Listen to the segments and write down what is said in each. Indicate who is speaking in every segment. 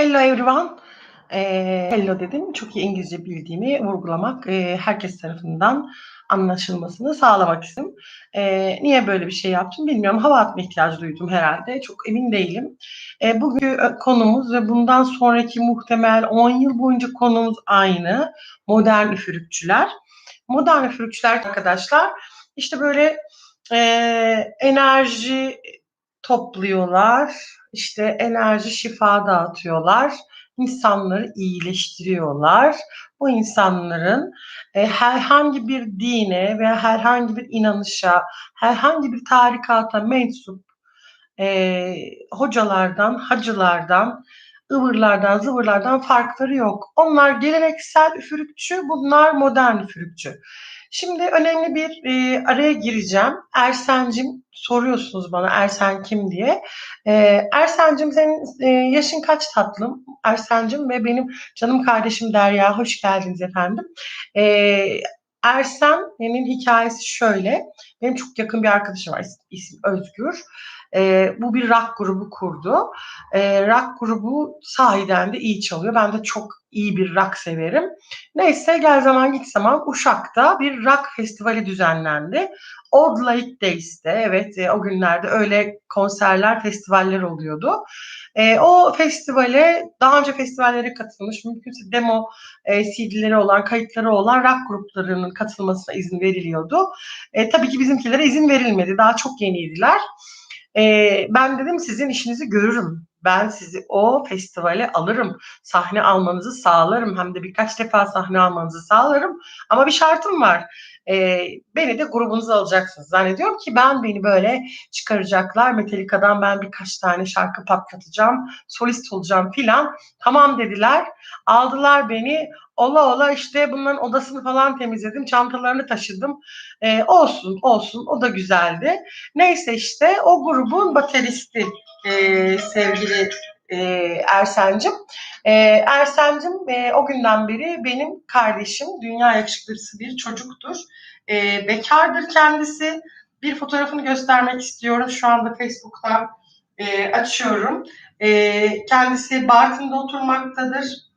Speaker 1: Hello everyone. Eee, hello dedim. Çok iyi İngilizce bildiğimi vurgulamak, eee, herkes tarafından anlaşılmasını sağlamak istedim. Eee, niye böyle bir şey yaptım bilmiyorum. Hava atma ihtiyacı duydum herhalde. Çok emin değilim. Eee, bugünkü konumuz ve bundan sonraki muhtemel 10 yıl boyunca konumuz aynı. Modern üfürükçüler. Modern üfürükçüler arkadaşlar işte böyle eee, enerji topluyorlar. İşte enerji şifa dağıtıyorlar. İnsanları iyileştiriyorlar. Bu insanların e, herhangi bir dine veya herhangi bir inanışa, herhangi bir tarikata mensup e, hocalardan, hacılardan, ıvırlardan, zıvırlardan farkları yok. Onlar geleneksel üfürükçü, bunlar modern üfürükçü. Şimdi önemli bir e, araya gireceğim. Ersen'cim soruyorsunuz bana Ersen kim diye. E, Ersen'cim senin e, yaşın kaç tatlım? Ersen'cim ve benim canım kardeşim Derya. Hoş geldiniz efendim. E, Ersen'in hikayesi şöyle. Benim çok yakın bir arkadaşım var. İsmi Özgür. E, bu bir rock grubu kurdu. E, rock grubu sahiden de iyi çalıyor. Ben de çok iyi bir rock severim. Neyse gel zaman git zaman Uşak'ta bir rock festivali düzenlendi. Old Lake Days'te evet e, o günlerde öyle konserler, festivaller oluyordu. E, o festivale daha önce festivallere katılmış, mümkünse demo e, CD'leri olan, kayıtları olan rock gruplarının katılmasına izin veriliyordu. E, tabii ki bizimkilere izin verilmedi. Daha çok yeniydiler. E, ben dedim sizin işinizi görürüm. Ben sizi o festivale alırım. Sahne almanızı sağlarım. Hem de birkaç defa sahne almanızı sağlarım. Ama bir şartım var. E, beni de grubunuza alacaksınız. Zannediyorum ki ben beni böyle çıkaracaklar. Metallica'dan ben birkaç tane şarkı patlatacağım. Solist olacağım filan. Tamam dediler. Aldılar beni. Ola ola işte bunların odasını falan temizledim. Çantalarını taşıdım. E, olsun olsun o da güzeldi. Neyse işte o grubun bateristi e, sevgili e, Ersen'cim. E, Ersen'cim e, o günden beri benim kardeşim. Dünya yakışıklısı bir çocuktur. E, bekardır kendisi. Bir fotoğrafını göstermek istiyorum. Şu anda Facebook'tan e, açıyorum. E, kendisi Bartın'da oturmaktadır.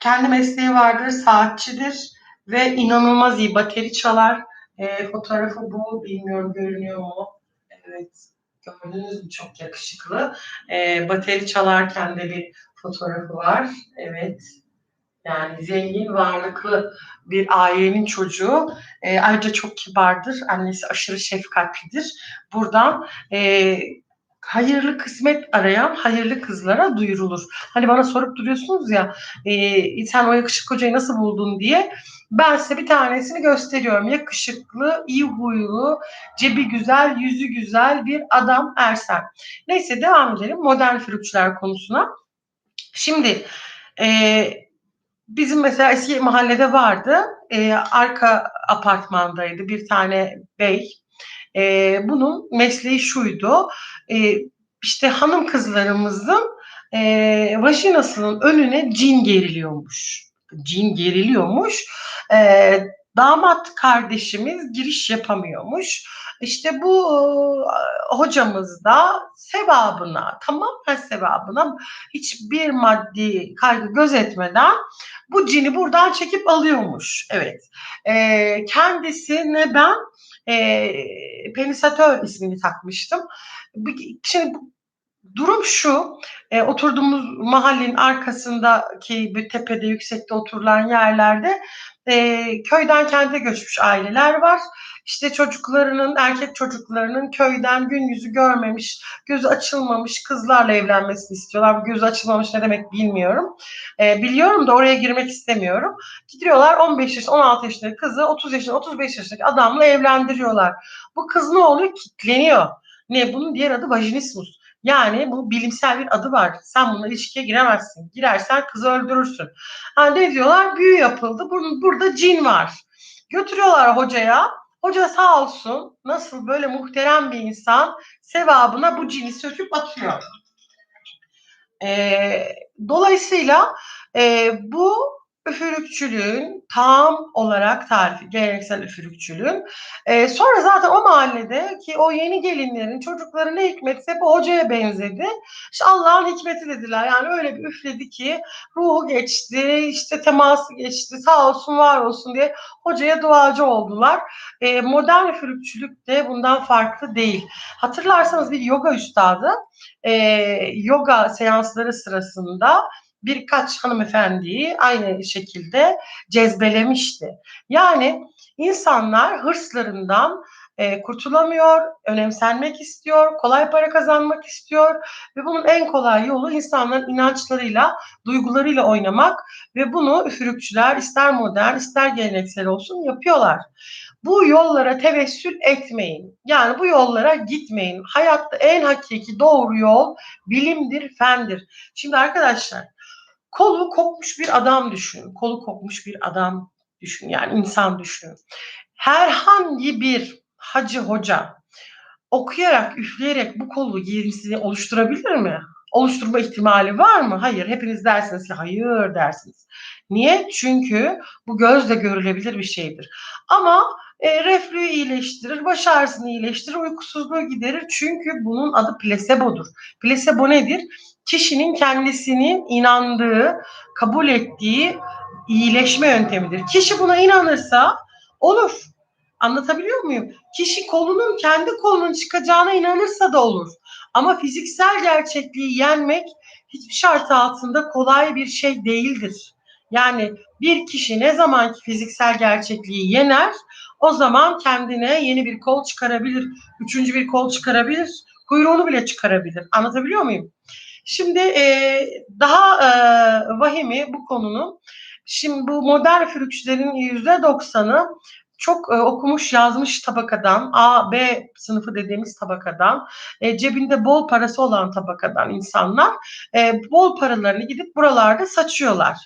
Speaker 1: Kendi mesleği vardır, saatçidir ve inanılmaz iyi bateri çalar. E, fotoğrafı bu, bilmiyorum görünüyor mu? Evet, gördünüz mü? Çok yakışıklı. E, bateri çalarken de bir fotoğrafı var. Evet, yani zengin, varlıklı bir ailenin çocuğu. E, ayrıca çok kibardır. Annesi aşırı şefkatlidir. Buradan e, hayırlı kısmet arayan hayırlı kızlara duyurulur. Hani bana sorup duruyorsunuz ya e, sen o yakışıklı hocayı nasıl buldun diye. Ben size bir tanesini gösteriyorum. Yakışıklı, iyi huylu, cebi güzel, yüzü güzel bir adam Ersen. Neyse devam edelim modern flütçüler konusuna. Şimdi e, bizim mesela eski mahallede vardı. E, arka apartmandaydı bir tane bey. E, bunun mesleği şuydu. E, işte hanım kızlarımızın e, vajinasının önüne cin geriliyormuş. Cin geriliyormuş. E, damat kardeşimiz giriş yapamıyormuş. İşte bu hocamız da sevabına, tamamen sevabına hiçbir maddi kaygı gözetmeden bu cini buradan çekip alıyormuş. Evet. E, kendisine ben e, penisatör ismini takmıştım. Şimdi durum şu, e, oturduğumuz mahallenin arkasındaki bir tepede, yüksekte oturulan yerlerde e, köyden kente göçmüş aileler var. İşte çocuklarının, erkek çocuklarının köyden gün yüzü görmemiş, gözü açılmamış kızlarla evlenmesini istiyorlar. Gözü açılmamış ne demek bilmiyorum. E, biliyorum da oraya girmek istemiyorum. Gidiyorlar 15 yaş, 16 yaşındaki kızı 30 yaşında, 35 yaşındaki adamla evlendiriyorlar. Bu kız ne oluyor? Kitleniyor. Ne? Bunun diğer adı vajinismus. Yani bu bilimsel bir adı var. Sen bununla ilişkiye giremezsin. Girersen kızı öldürürsün. Ha, ne diyorlar? Büyü yapıldı. Burada cin var. Götürüyorlar hocaya. Hoca sağ olsun nasıl böyle muhterem bir insan sevabına bu cini söküp atıyor. E, dolayısıyla e, bu üfürükçülüğün tam olarak tarifi, geleneksel üfürükçülüğün. Ee, sonra zaten o mahallede ki o yeni gelinlerin çocukları ne hikmetse hep hocaya benzedi. İşte Allah'ın hikmeti dediler. Yani öyle bir üfledi ki ruhu geçti, işte teması geçti, sağ olsun var olsun diye hocaya duacı oldular. Ee, modern üfürükçülük de bundan farklı değil. Hatırlarsanız bir yoga üstadı e, yoga seansları sırasında birkaç hanımefendiyi aynı şekilde cezbelemişti. Yani insanlar hırslarından e, kurtulamıyor, önemsenmek istiyor, kolay para kazanmak istiyor ve bunun en kolay yolu insanların inançlarıyla, duygularıyla oynamak ve bunu üfürükçüler ister modern ister geleneksel olsun yapıyorlar. Bu yollara tevessül etmeyin. Yani bu yollara gitmeyin. Hayatta en hakiki doğru yol bilimdir, fendir. Şimdi arkadaşlar kolu kopmuş bir adam düşün. Kolu kopmuş bir adam düşün. Yani insan düşün. Herhangi bir hacı hoca okuyarak, üfleyerek bu kolu yerisini oluşturabilir mi? Oluşturma ihtimali var mı? Hayır. Hepiniz dersiniz ki hayır dersiniz. Niye? Çünkü bu gözle görülebilir bir şeydir. Ama e, reflüyü iyileştirir, baş ağrısını iyileştirir, uykusuzluğu giderir. Çünkü bunun adı plasebodur. Plasebo nedir? Kişinin kendisinin inandığı, kabul ettiği iyileşme yöntemidir. Kişi buna inanırsa olur. Anlatabiliyor muyum? Kişi kolunun kendi kolunun çıkacağına inanırsa da olur. Ama fiziksel gerçekliği yenmek hiçbir şart altında kolay bir şey değildir. Yani bir kişi ne zaman ki fiziksel gerçekliği yener, o zaman kendine yeni bir kol çıkarabilir, üçüncü bir kol çıkarabilir, kuyruğunu bile çıkarabilir. Anlatabiliyor muyum? Şimdi e, daha e, vahimi bu konunun, şimdi bu modern üfürükçülerin yüzde doksanı çok e, okumuş yazmış tabakadan, A, B sınıfı dediğimiz tabakadan, e, cebinde bol parası olan tabakadan insanlar e, bol paralarını gidip buralarda saçıyorlar.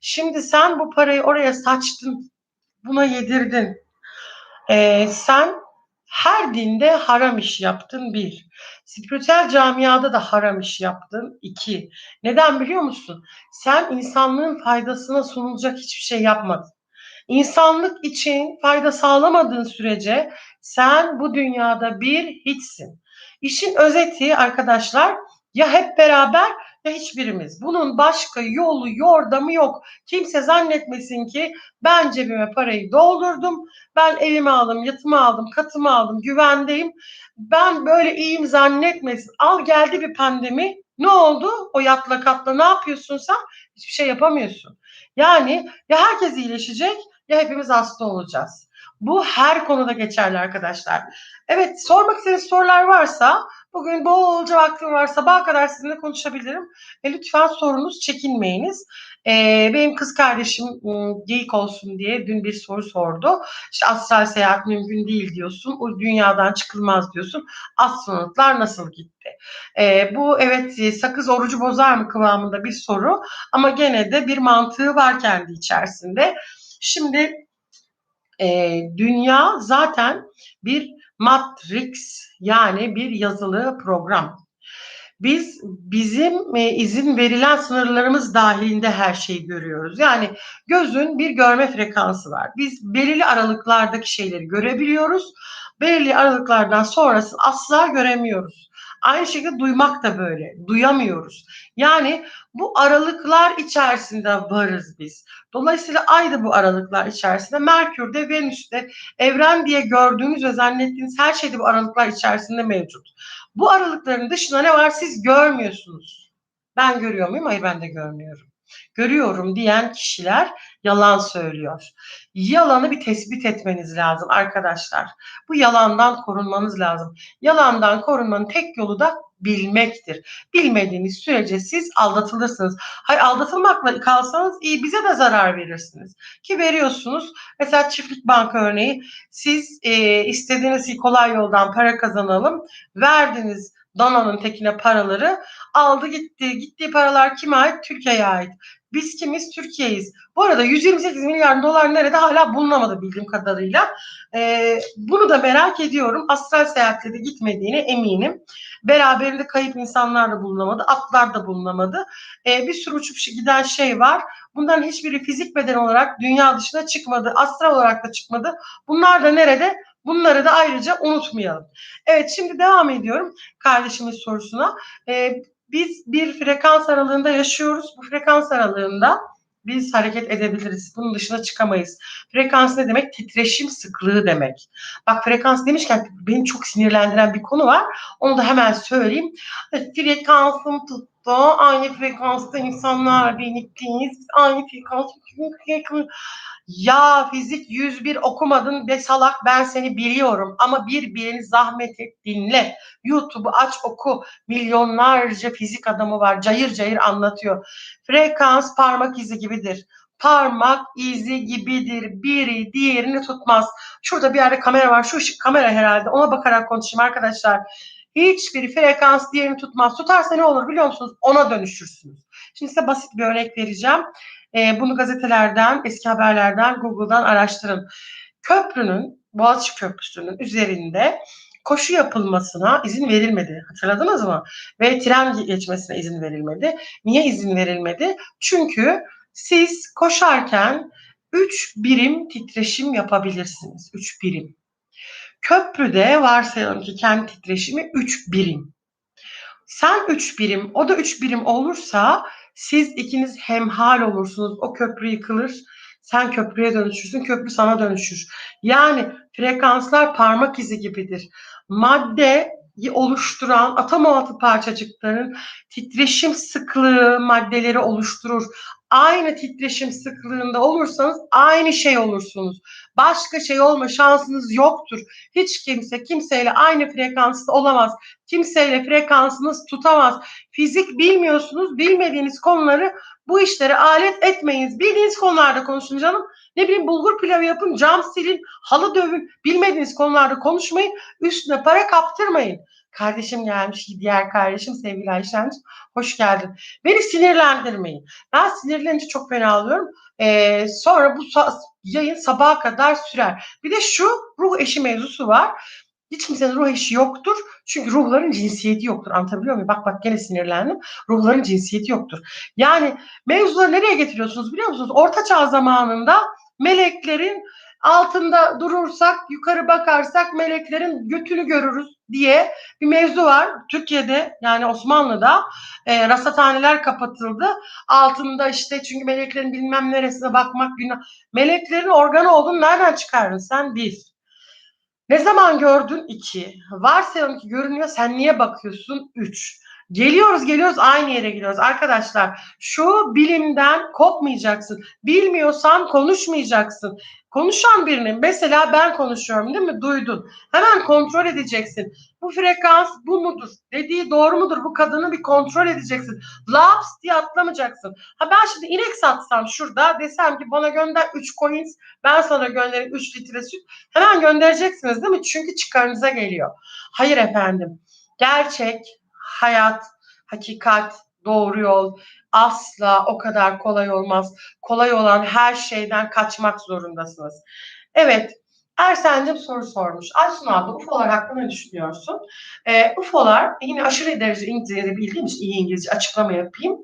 Speaker 1: Şimdi sen bu parayı oraya saçtın, buna yedirdin. E, sen her dinde haram iş yaptın bir. Spiritüel camiada da haram iş yaptın iki. Neden biliyor musun? Sen insanlığın faydasına sunulacak hiçbir şey yapmadın. İnsanlık için fayda sağlamadığın sürece sen bu dünyada bir hiçsin. İşin özeti arkadaşlar ya hep beraber hiçbirimiz. Bunun başka yolu, yordamı yok. Kimse zannetmesin ki ben cebime parayı doldurdum, ben evimi aldım, yatımı aldım, katımı aldım, güvendeyim. Ben böyle iyiyim zannetmesin. Al geldi bir pandemi. Ne oldu? O yatla katla ne yapıyorsun sen? Hiçbir şey yapamıyorsun. Yani ya herkes iyileşecek ya hepimiz hasta olacağız. Bu her konuda geçerli arkadaşlar. Evet sormak istediğiniz sorular varsa bugün bolca vaktim var sabaha kadar sizinle konuşabilirim. E, lütfen sorunuz çekinmeyiniz. E, benim kız kardeşim ıı, geyik olsun diye dün bir soru sordu. İşte astral seyahat mümkün değil diyorsun. O dünyadan çıkılmaz diyorsun. Astronotlar nasıl gitti? E, bu evet sakız orucu bozar mı kıvamında bir soru ama gene de bir mantığı var kendi içerisinde. Şimdi e, dünya zaten bir matrix yani bir yazılı program. Biz bizim e, izin verilen sınırlarımız dahilinde her şeyi görüyoruz. Yani gözün bir görme frekansı var. Biz belirli aralıklardaki şeyleri görebiliyoruz. Belirli aralıklardan sonrası asla göremiyoruz. Aynı şekilde duymak da böyle. Duyamıyoruz. Yani bu aralıklar içerisinde varız biz. Dolayısıyla ay da bu aralıklar içerisinde. Merkür'de, Venüs'te, evren diye gördüğünüz ve zannettiğiniz her şey de bu aralıklar içerisinde mevcut. Bu aralıkların dışında ne var siz görmüyorsunuz. Ben görüyor muyum? Hayır ben de görmüyorum. Görüyorum diyen kişiler yalan söylüyor. Yalanı bir tespit etmeniz lazım arkadaşlar. Bu yalandan korunmanız lazım. Yalandan korunmanın tek yolu da bilmektir. Bilmediğiniz sürece siz aldatılırsınız. Hayır aldatılmakla kalsanız iyi bize de zarar verirsiniz. Ki veriyorsunuz. Mesela çiftlik banka örneği siz e, istediğiniz kolay yoldan para kazanalım. Verdiniz Dona'nın tekine paraları aldı gitti. Gittiği paralar kime ait? Türkiye'ye ait. Biz kimiz? Türkiye'yiz. Bu arada 128 milyar dolar nerede hala bulunamadı bildiğim kadarıyla. Ee, bunu da merak ediyorum. Astral seyahatle gitmediğine eminim. Beraberinde kayıp insanlar da bulunamadı. Atlar da bulunamadı. Ee, bir sürü uçup giden şey var. Bunların hiçbiri fizik beden olarak dünya dışına çıkmadı. Astral olarak da çıkmadı. Bunlar da nerede? Bunları da ayrıca unutmayalım. Evet şimdi devam ediyorum kardeşimiz sorusuna. Ee, biz bir frekans aralığında yaşıyoruz. Bu frekans aralığında biz hareket edebiliriz. Bunun dışına çıkamayız. Frekans ne demek? Titreşim sıklığı demek. Bak frekans demişken beni çok sinirlendiren bir konu var. Onu da hemen söyleyeyim. Frekansım tuttu. Aynı frekansta insanlar birlikteyiz. Aynı frekans. Ya fizik 101 okumadın be salak ben seni biliyorum ama bir birini zahmet et dinle. YouTube'u aç oku. Milyonlarca fizik adamı var. Cayır cayır anlatıyor. Frekans parmak izi gibidir. Parmak izi gibidir. Biri diğerini tutmaz. Şurada bir yerde kamera var. Şu ışık kamera herhalde. Ona bakarak konuşayım arkadaşlar. Hiçbir frekans diğerini tutmaz. Tutarsa ne olur biliyor musunuz? Ona dönüşürsünüz. Şimdi size basit bir örnek vereceğim. E, bunu gazetelerden, eski haberlerden, Google'dan araştırın. Köprünün, Boğaziçi Köprüsü'nün üzerinde koşu yapılmasına izin verilmedi. Hatırladınız mı? Ve tren geçmesine izin verilmedi. Niye izin verilmedi? Çünkü siz koşarken 3 birim titreşim yapabilirsiniz. 3 birim. Köprüde varsayalım ki kendi titreşimi 3 birim. Sen 3 birim, o da 3 birim olursa siz ikiniz hemhal olursunuz. O köprü yıkılır. Sen köprüye dönüşürsün, köprü sana dönüşür. Yani frekanslar parmak izi gibidir. Madde oluşturan atom altı parçacıkların titreşim sıklığı maddeleri oluşturur. Aynı titreşim sıklığında olursanız aynı şey olursunuz. Başka şey olma şansınız yoktur. Hiç kimse kimseyle aynı frekansta olamaz. Kimseyle frekansınız tutamaz. Fizik bilmiyorsunuz. Bilmediğiniz konuları bu işlere alet etmeyiniz. Bildiğiniz konularda konuşun canım. Ne bileyim bulgur pilavı yapın, cam silin, halı dövün. Bilmediğiniz konularda konuşmayın. Üstüne para kaptırmayın. Kardeşim gelmiş, diğer kardeşim sevgili Ayşenç. Hoş geldin. Beni sinirlendirmeyin. Ben sinirlenince çok fena alıyorum. Ee, sonra bu yayın sabaha kadar sürer. Bir de şu ruh eşi mevzusu var. Hiç kimsenin ruh eşi yoktur. Çünkü ruhların cinsiyeti yoktur. Anlatabiliyor muyum? Bak bak gene sinirlendim. Ruhların cinsiyeti yoktur. Yani mevzuları nereye getiriyorsunuz biliyor musunuz? Orta Çağ zamanında meleklerin altında durursak, yukarı bakarsak meleklerin götünü görürüz diye bir mevzu var. Türkiye'de yani Osmanlı'da e, rasathaneler kapatıldı. Altında işte çünkü meleklerin bilmem neresine bakmak günah. Meleklerin organı olduğunu nereden çıkardın sen? Bir. Ne zaman gördün? İki. Varsayalım ki görünüyor. Sen niye bakıyorsun? Üç. Geliyoruz geliyoruz aynı yere gidiyoruz. Arkadaşlar şu bilimden kopmayacaksın. Bilmiyorsan konuşmayacaksın. Konuşan birinin mesela ben konuşuyorum değil mi? Duydun. Hemen kontrol edeceksin. Bu frekans bu mudur? Dediği doğru mudur? Bu kadını bir kontrol edeceksin. Laps diye atlamayacaksın. Ha ben şimdi inek satsam şurada desem ki bana gönder 3 coins ben sana göndereyim 3 litre süt. Hemen göndereceksiniz değil mi? Çünkü çıkarınıza geliyor. Hayır efendim. Gerçek, hayat, hakikat, doğru yol asla o kadar kolay olmaz. Kolay olan her şeyden kaçmak zorundasınız. Evet, Ersen'cim soru sormuş. Aysun abla UFO'lar hakkında ne düşünüyorsun? E, UFO'lar yine aşırı derece İngilizce bildiğim için iyi İngilizce açıklama yapayım.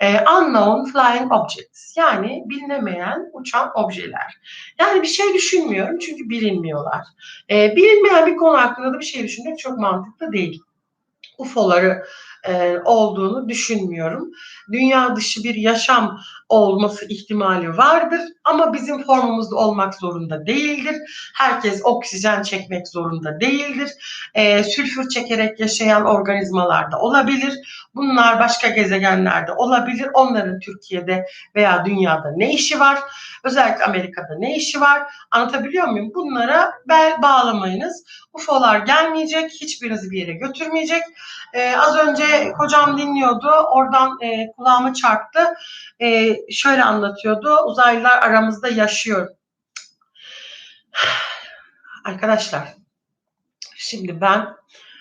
Speaker 1: E, unknown Flying Objects yani bilinemeyen uçan objeler. Yani bir şey düşünmüyorum çünkü bilinmiyorlar. E, bilinmeyen bir konu hakkında da bir şey düşünmek çok mantıklı değil. UFO'ları e, olduğunu düşünmüyorum. Dünya dışı bir yaşam olması ihtimali vardır ama bizim formumuzda olmak zorunda değildir. Herkes oksijen çekmek zorunda değildir. E, sülfür çekerek yaşayan organizmalar da olabilir. Bunlar başka gezegenlerde olabilir. Onların Türkiye'de veya dünyada ne işi var? Özellikle Amerika'da ne işi var? Anlatabiliyor muyum? Bunlara bel bağlamayınız. UFO'lar gelmeyecek, hiçbirinizi bir yere götürmeyecek. Ee, az önce kocam dinliyordu, oradan e, kulağıma çarptı. E, şöyle anlatıyordu, uzaylılar aramızda yaşıyor. Arkadaşlar, şimdi ben,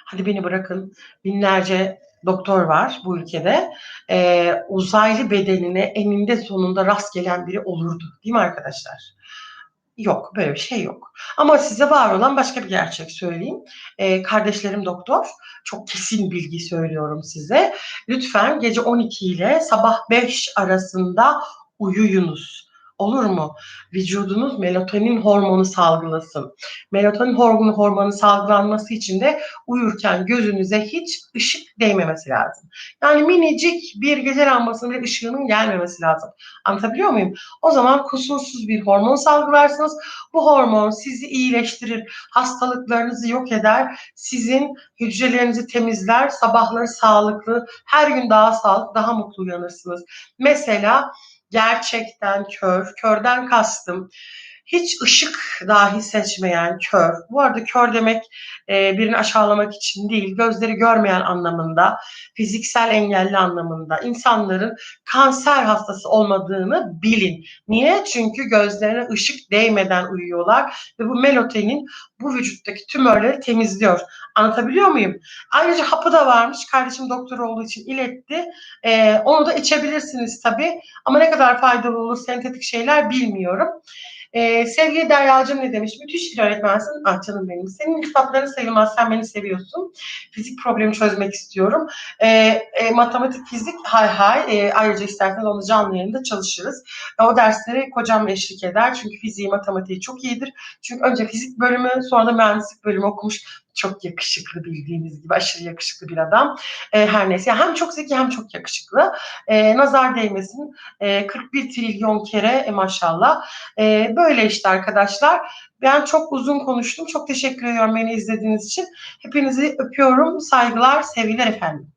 Speaker 1: hadi beni bırakın, binlerce doktor var bu ülkede. Ee, uzaylı bedenine eninde sonunda rast gelen biri olurdu. Değil mi arkadaşlar? Yok, böyle bir şey yok. Ama size var olan başka bir gerçek söyleyeyim. Ee, kardeşlerim doktor. Çok kesin bilgi söylüyorum size. Lütfen gece 12 ile sabah 5 arasında uyuyunuz. Olur mu? Vücudunuz melatonin hormonu salgılasın. Melatonin hormonu hormonu salgılanması için de uyurken gözünüze hiç ışık değmemesi lazım. Yani minicik bir gece lambasının bir ışığının gelmemesi lazım. Anlatabiliyor muyum? O zaman kusursuz bir hormon salgılarsınız. Bu hormon sizi iyileştirir, hastalıklarınızı yok eder, sizin hücrelerinizi temizler, sabahları sağlıklı, her gün daha sağlıklı, daha mutlu uyanırsınız. Mesela gerçekten kör, körden kastım hiç ışık dahi seçmeyen kör. Bu arada kör demek e, birini aşağılamak için değil, gözleri görmeyen anlamında, fiziksel engelli anlamında insanların kanser hastası olmadığını bilin. Niye? Çünkü gözlerine ışık değmeden uyuyorlar ve bu melatonin bu vücuttaki tümörleri temizliyor. Anlatabiliyor muyum? Ayrıca hapı da varmış. Kardeşim doktor olduğu için iletti. Ee, onu da içebilirsiniz tabii. Ama ne kadar faydalı olur sentetik şeyler bilmiyorum. Ee, sevgili Derya'cığım ne demiş? Müthiş bir öğretmensin. Ah canım benim. Senin kitapların sayılmaz. Sen beni seviyorsun. Fizik problemi çözmek istiyorum. Ee, e, matematik, fizik hay hay. Ee, ayrıca isterseniz onu canlı yayında çalışırız. O dersleri kocam eşlik eder. Çünkü fiziği, matematiği çok iyidir. Çünkü önce fizik bölümü sonra da mühendislik bölümü okumuş. Çok yakışıklı bildiğiniz gibi aşırı yakışıklı bir adam. E, her neyse yani hem çok zeki hem çok yakışıklı. E, nazar değmesin. E, 41 trilyon kere e, maşallah. E, böyle işte arkadaşlar. Ben çok uzun konuştum. Çok teşekkür ediyorum beni izlediğiniz için. Hepinizi öpüyorum. Saygılar, sevgiler efendim.